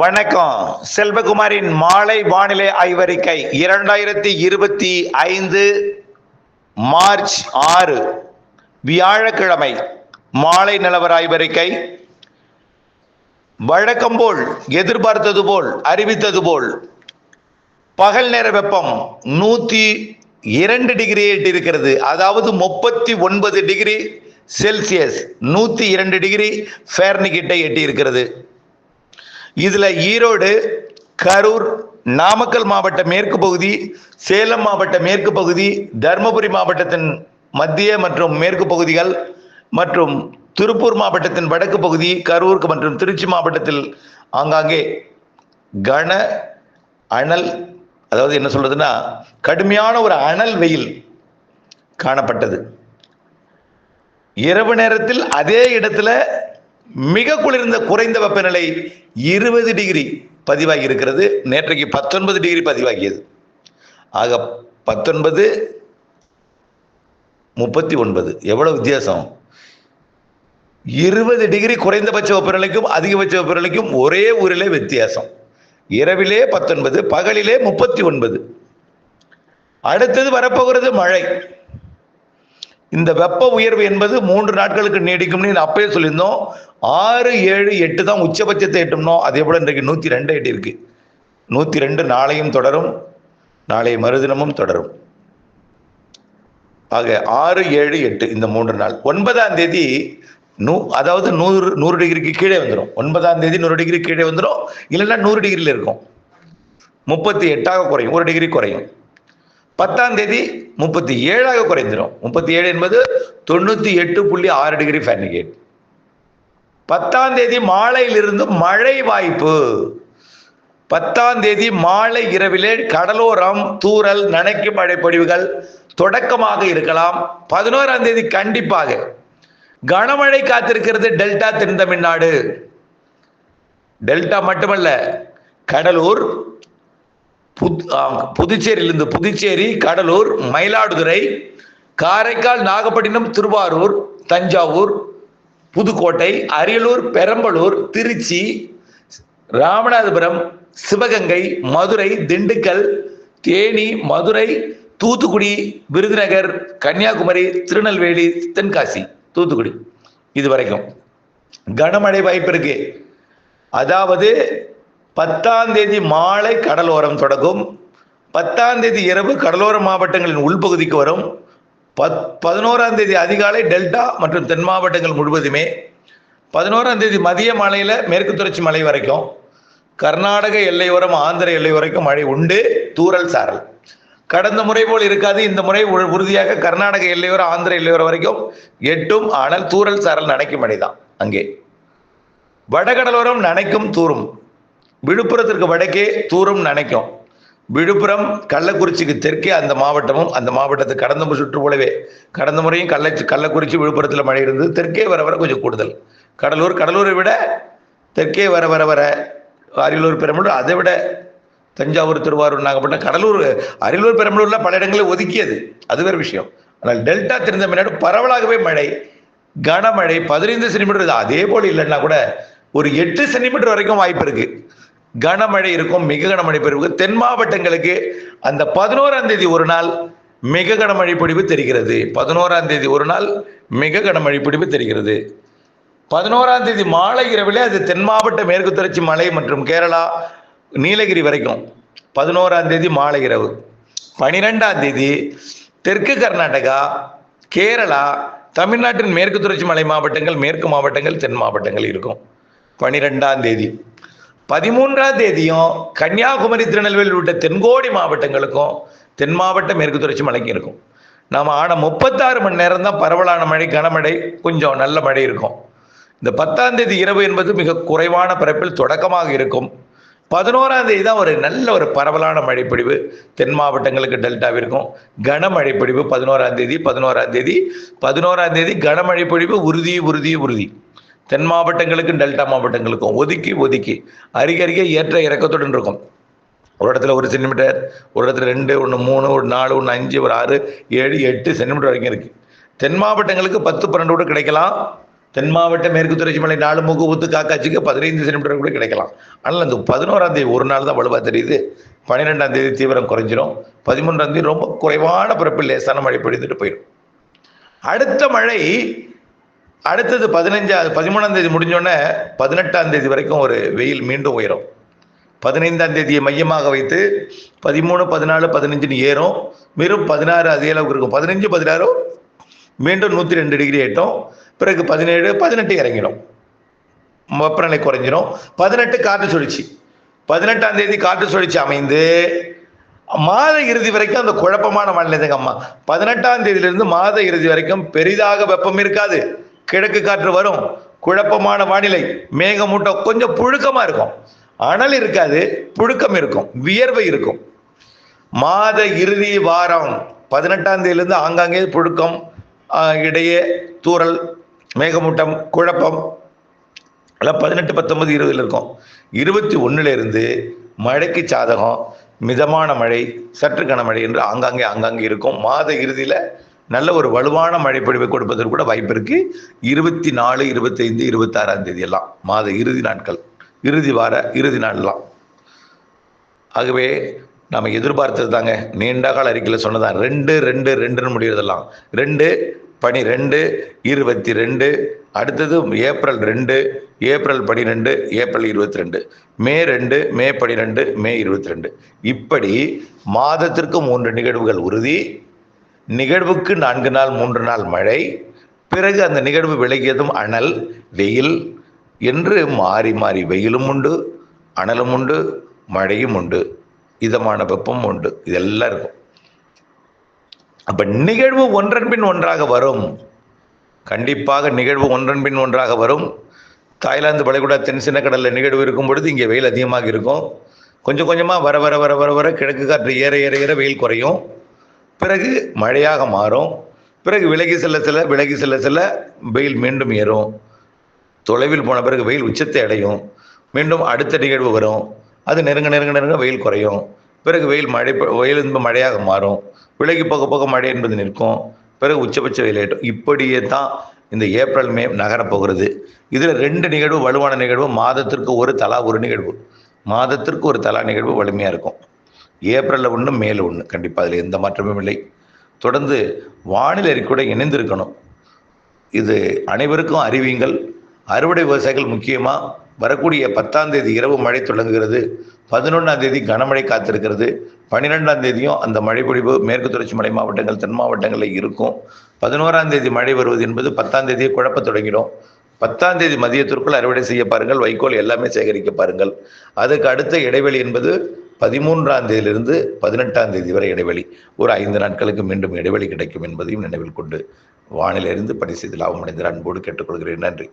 வணக்கம். செல்வகுமாரின் மாலை வானிலை ஆய்வறிக்கை இரண்டாயிரத்தி இருபத்தி ஐந்து மார்ச் ஆறு வியாழக்கிழமை. மாலை நிலவர ஆய்வறிக்கை. வழக்கம் போல் எதிர்பார்த்தது போல் அறிவித்தது போல் பகல் நேர வெப்பம் நூத்தி இரண்டு டிகிரி இருக்கிறது அதாவது முப்பத்தி ஒன்பது டிகிரி செல்சியஸ் நூத்தி இரண்டு டிகிரி ஃபேர்னிகிட்டை எட்டி இருக்கிறது இதுல ஈரோடு கரூர் நாமக்கல் மாவட்ட மேற்கு பகுதி சேலம் மாவட்ட மேற்கு பகுதி தருமபுரி மாவட்டத்தின் மத்திய மற்றும் மேற்கு பகுதிகள் மற்றும் திருப்பூர் மாவட்டத்தின் வடக்கு பகுதி கரூர் மற்றும் திருச்சி மாவட்டத்தில் ஆங்காங்கே கன அனல் அதாவது என்ன சொல்றதுன்னா கடுமையான ஒரு அனல் வெயில் காணப்பட்டது. இரவு நேரத்தில் அதே இடத்துல மிக குளிர்ந்த குறைந்த வெப்பநிலை இருபது டிகிரி பதிவாகி இருக்கிறது. நேற்றைக்கு பத்தொன்பது டிகிரி பதிவாகியது. ஆக பத்தொன்பது முப்பத்தி ஒன்பது. எவ்வளவு வித்தியாசம்? இருபது டிகிரி குறைந்தபட்ச வெப்பநிலைக்கும் அதிகபட்ச வெப்பநிலைக்கும் ஒரே ஊரிலே வித்தியாசம். இரவிலே பத்தொன்பது பகலிலே முப்பத்தி ஒன்பது. அடுத்தது வரப்போகிறது மழை. இந்த வெப்ப உயர்வு என்பது மூன்று நாட்களுக்கு நீடிக்கும்னு அப்பயே சொல்லியிருந்தோம். ஆறு ஏழு எட்டு தான் உச்சபட்சத்தை எட்டும்னோம். அதே போல இன்றைக்கு நூற்றி ரெண்டு எட்டு இருக்கு நூற்றி ரெண்டு நாளையும் தொடரும். நாளை மறுதினமும் தொடரும். ஆக ஆறு ஏழு எட்டு இந்த மூன்று நாள். ஒன்பதாம் தேதி நூ அதாவது நூறு நூறு டிகிரிக்கு கீழே வந்துடும் ஒன்பதாம் தேதி நூறு டிகிரி கீழே வந்துடும் இல்லைன்னா நூறு டிகிரியில் இருக்கும். முப்பத்தி எட்டாக குறையும். ஒரு டிகிரி குறையும். பத்தாம் தேதி முப்பத்தி ஏழாக குறைந்துடும் முப்பத்தி ஏழு என்பது தொண்ணூத்தி எட்டு புள்ளி ஆறு டிகிரி ஃபேரன்ஹீட் பத்தாம் தேதி மாலையிலிருந்து மழை வாய்ப்பு. பத்தாம் தேதி மாலை இரவிலே கடலோரம் தூரல் நனைக்கும் மழை பொழிவுகள் தொடக்கமாக இருக்கலாம். பதினோராம் தேதி கண்டிப்பாக கனமழை காத்திருக்கிறது டெல்டா தென் தமிழ்நாடு. டெல்டா மட்டுமல்ல கடலூர் புதுச்சேரியிலிருந்து புதுச்சேரி கடலூர் மயிலாடுதுறை காரைக்கால் நாகப்பட்டினம் திருவாரூர் தஞ்சாவூர் புதுக்கோட்டை அரியலூர் பெரம்பலூர் திருச்சி ராமநாதபுரம் சிவகங்கை மதுரை திண்டுக்கல் தேனி மதுரை தூத்துக்குடி விருதுநகர் கன்னியாகுமரி திருநெல்வேலி தென்காசி தூத்துக்குடி. இது வரைக்கும். கனமழை வாய்ப்பு இருக்கு. அதாவது பத்தாம் தேதி மாலை கடலோரம் தொடங்கும். பத்தாம் தேதி இரவு கடலோர மாவட்டங்களின் உள்பகுதிக்கு வரும். பத் பதினோராம் தேதி அதிகாலை டெல்டா மற்றும் தென் மாவட்டங்கள் முழுவதுமே. பதினோராம் தேதி மதிய மலையில் மேற்கு தொடர்ச்சி மலை வரைக்கும். கர்நாடக எல்லையோரம் ஆந்திர எல்லை வரைக்கும் மழை உண்டு. தூரல் சாரல். கடந்த முறை போல் இருக்காது. இந்த முறை உறுதியாக கர்நாடக எல்லையோரம் ஆந்திர எல்லையோரம் வரைக்கும் எட்டும். ஆனால் தூரல் சாரல் நனைக்கும் மழை தான் அங்கே. வடகடலோரம் நனைக்கும் தூரும். விழுப்புரத்திற்கு வடக்கே தூரம் நினைக்கும். விழுப்புரம் கள்ளக்குறிச்சிக்கு தெற்கே அந்த மாவட்டமும் அந்த மாவட்டத்தை கடந்த முறை சுற்று போலவே கடந்த முறையும் கள்ள கள்ளக்குறிச்சி விழுப்புரத்தில் மழை இருந்தது. தெற்கே வர வர கொஞ்சம் கூடுதல். கடலூர் கடலூரை விட தெற்கே வர வர வர அரியலூர் பெரம்பலூர் அதை விட தஞ்சாவூர் திருவாரூர் நாகப்பட்டினம் கடலூர் அரியலூர் பெரம்பலூரில் பல இடங்களில் ஒதுக்கியது. அது வேறு விஷயம். ஆனால் டெல்டா தெரிந்த முன்னாடி பரவலாகவே மழை கனமழை பதினைந்து சென்டிமீட்டர். அதே போல் இல்லைன்னா கூட ஒரு எட்டு சென்டிமீட்டர் வரைக்கும் வாய்ப்பு இருக்குது கனமழை இருக்கும் மிக கனமழை பெறுவது தென் மாவட்டங்களுக்கு அந்த பதினோராம் தேதி ஒரு நாள் மிக கனமழை பொழிவு தெரிகிறது. பதினோராம் தேதி ஒரு நாள் மிக கனமழை பொழிவு தெரிகிறது. பதினோராம் தேதி மாலை இரவிலே அது தென் மாவட்ட மேற்கு தொடர்ச்சி மலை மற்றும் கேரளா நீலகிரி வரைக்கும். பதினோராம் தேதி மாலை இரவு. பனிரெண்டாம் தேதி தெற்கு கர்நாடகா கேரளா தமிழ்நாட்டின் மேற்கு தொடர்ச்சி மலை மாவட்டங்கள் மேற்கு மாவட்டங்கள் தென் மாவட்டங்கள் இருக்கும். பனிரெண்டாம் தேதி. பதிமூன்றாம் தேதியும் கன்னியாகுமரி திருநெல்வேலி உள்ளிட்ட தென்கோடி மாவட்டங்களுக்கும் தென் மாவட்ட மேற்கு தொடர்ச்சி மழைக்கு இருக்கும். நாம் ஆன முப்பத்தாறு மணி நேரம் தான் பரவலான மழை கனமழை கொஞ்சம் நல்ல மழை இருக்கும். இந்த பத்தாம் தேதி இரவு என்பது மிக குறைவான பரப்பில் தொடக்கமாக இருக்கும். பதினோராம் தேதி தான் ஒரு நல்ல ஒரு பரவலான மழைப்பொழிவு. தென் மாவட்டங்களுக்கு டெல்டாவிற்கும் கனமழை பொழிவு பதினோராம் தேதி பதினோராம் தேதி பதினோராம் தேதி கனமழை பொழிவு உறுதி உறுதி உறுதி. தென் மாவட்டங்களுக்கும் டெல்டா மாவட்டங்களுக்கும் ஒதுக்கி ஒதுக்கி அருகருகே ஏற்ற இறக்கத்துடன் இருக்கும். ஒரு இடத்துல ஒரு சென்டிமீட்டர் ஒரு இடத்துல ரெண்டு ஒன்று மூணு ஒரு நாலு ஒன்று அஞ்சு ஒரு ஆறு ஏழு எட்டு சென்டிமீட்டர் வரைக்கும் இருக்குது தென் மாவட்டங்களுக்கு பத்து பன்னெண்டு கூட கிடைக்கலாம். தென் மாவட்ட மேற்கு தொடர்ச்சி மலை நாலு மூக்கு ஊத்து காக்காட்சிக்கு பதினைந்து சென்டிமீட்டர் கூட கிடைக்கலாம். ஆனால் அந்த பதினோராம் தேதி ஒரு நாள் தான் வலுவாக தெரியுது. பன்னிரெண்டாம் தேதி தீவிரம் குறைஞ்சிரும். பதிமூன்றாம் தேதி ரொம்ப குறைவான பிறப்பில் லேசான மழை பொழிந்துட்டு போயிடும். அடுத்த மழை அடுத்தது பதினஞ்சாவது பதிமூணாம் தேதி முடிஞ்சோடனே பதினெட்டாம் தேதி வரைக்கும் ஒரு வெயில் மீண்டும் உயரும். பதினைந்தாம் தேதியை மையமாக வைத்து பதிமூணு பதினாலு பதினஞ்சுன்னு ஏறும். வெறும் பதினாறு அதே அளவுக்கு இருக்கும். பதினஞ்சு பதினாறு மீண்டும் நூற்றி ரெண்டு டிகிரி ஏட்டும். பிறகு பதினேழு பதினெட்டு இறங்கிடும். வெப்பநிலை குறைஞ்சிரும். பதினெட்டு காற்று சுழற்சி. பதினெட்டாம் தேதி காற்று சுழற்சி அமைந்து மாத இறுதி வரைக்கும் அந்த குழப்பமான வானிலை அம்மா. பதினெட்டாம் தேதியிலிருந்து மாத இறுதி வரைக்கும் பெரிதாக வெப்பம் இருக்காது. கிழக்கு காற்று வரும். குழப்பமான வானிலை. மேகமூட்டம் கொஞ்சம் புழுக்கமா இருக்கும். அனல் இருக்காது புழுக்கம் இருக்கும் வியர்வை இருக்கும். மாத இறுதி வாரம். பதினெட்டாம் தேதியிலிருந்து ஆங்காங்கே புழுக்கம் இடையே தூரல் மேகமூட்டம் குழப்பம். எல்லாம் பதினெட்டு பத்தொன்பது இருபதுல இருக்கும். இருபத்தி ஒன்றுலேருந்து இருந்து மழைக்கு சாதகம். மிதமான மழை சற்று கனமழை என்று ஆங்காங்கே ஆங்காங்கே இருக்கும். மாத இறுதியில் நல்ல ஒரு வலுவான மழைப்பொழிவை கொடுப்பதற்கு கூட வாய்ப்பு இருக்கு. இருபத்தி நாலு இருபத்தைந்து இருபத்தாறாம் தேதி எல்லாம் மாத இறுதி நாட்கள் இறுதி வார இறுதி நாள்லாம். ஆகவே நம்ம எதிர்பார்த்தது தாங்க. நீண்ட கால அறிக்கையில் சொன்னதான் ரெண்டு ரெண்டு ரெண்டுன்னு முடியறதெல்லாம். ரெண்டு பனிரெண்டு இருபத்தி ரெண்டு அடுத்தது ஏப்ரல் ரெண்டு ஏப்ரல் பனிரெண்டு ஏப்ரல் இருபத்தி ரெண்டு மே ரெண்டு மே பனிரெண்டு மே இருபத்தி ரெண்டு இப்படி மாதத்திற்கு மூன்று நிகழ்வுகள் உறுதி நிகழ்வுக்கு நான்கு நாள் மூன்று நாள் மழை. பிறகு அந்த நிகழ்வு விலகியதும் அனல் வெயில். என்று மாறி மாறி வெயிலும் உண்டு அனலும் உண்டு மழையும் உண்டு இதமான வெப்பமும் உண்டு. இதெல்லாம் இருக்கும். அப்ப நிகழ்வு ஒன்றன் பின் ஒன்றாக வரும். கண்டிப்பாக நிகழ்வு ஒன்றன் பின் ஒன்றாக வரும். தாய்லாந்து வளைகுடா தென் கடலில் நிகழ்வு இருக்கும் பொழுது இங்கே வெயில் அதிகமாக இருக்கும். கொஞ்சம் கொஞ்சமாக வர வர வர வர வர கிழக்கு காற்று ஏற ஏற ஏற வெயில் குறையும். பிறகு மழையாக மாறும். பிறகு விலகி செல்ல செல்ல விலகி செல்ல செல்ல வெயில் மீண்டும் ஏறும். தொலைவில் போன பிறகு வெயில் உச்சத்தை அடையும். மீண்டும் அடுத்த நிகழ்வு வரும். அது நெருங்க நெருங்க நெருங்க வெயில் குறையும். பிறகு வெயில் மழை வெயில் என்பது மழையாக மாறும். விலகி போக போக மழை என்பது நிற்கும். பிறகு உச்சபட்ச வெயில் ஏற்றும் இப்படியே தான் இந்த ஏப்ரல் மே நகரப்போகிறது. இதில் ரெண்டு நிகழ்வு வலுவான நிகழ்வு மாதத்திற்கு ஒரு தலா ஒரு நிகழ்வு. மாதத்திற்கு ஒரு தலா நிகழ்வு வலிமையாக இருக்கும். ஏப்ரலில் ஒன்று மேலே ஒன்று கண்டிப்பாக அதில் எந்த மாற்றமும் இல்லை. தொடர்ந்து வானிலை கூட இணைந்திருக்கணும். இது அனைவருக்கும் அறிவியுங்கள். அறுவடை விவசாயிகள் முக்கியமாக வரக்கூடிய பத்தாம் தேதி இரவு மழை தொடங்குகிறது. பதினொன்றாம் தேதி கனமழை காத்திருக்கிறது. பன்னிரெண்டாம் தேதியும் அந்த மழைப்பொழிவு மேற்கு தொடர்ச்சி மலை மாவட்டங்கள் தென் மாவட்டங்களில் இருக்கும். பதினோராம் தேதி மழை வருவது என்பது பத்தாம் தேதியை குழப்ப தொடங்கிடும். பத்தாம் தேதி மதியத்திற்குள் அறுவடை செய்ய பாருங்கள். வைக்கோல் எல்லாமே சேகரிக்க பாருங்கள். அதுக்கு அடுத்த இடைவெளி என்பது பதிமூன்றாம் தேதியிலிருந்து பதினெட்டாம் தேதி வரை இடைவெளி. ஒரு ஐந்து நாட்களுக்கு மீண்டும் இடைவெளி கிடைக்கும் என்பதையும் நினைவில் கொண்டு வானிலிருந்து பணி செய்து லாபம் அடைந்த அன்போடு கேட்டுக்கொள்கிறேன். நன்றி.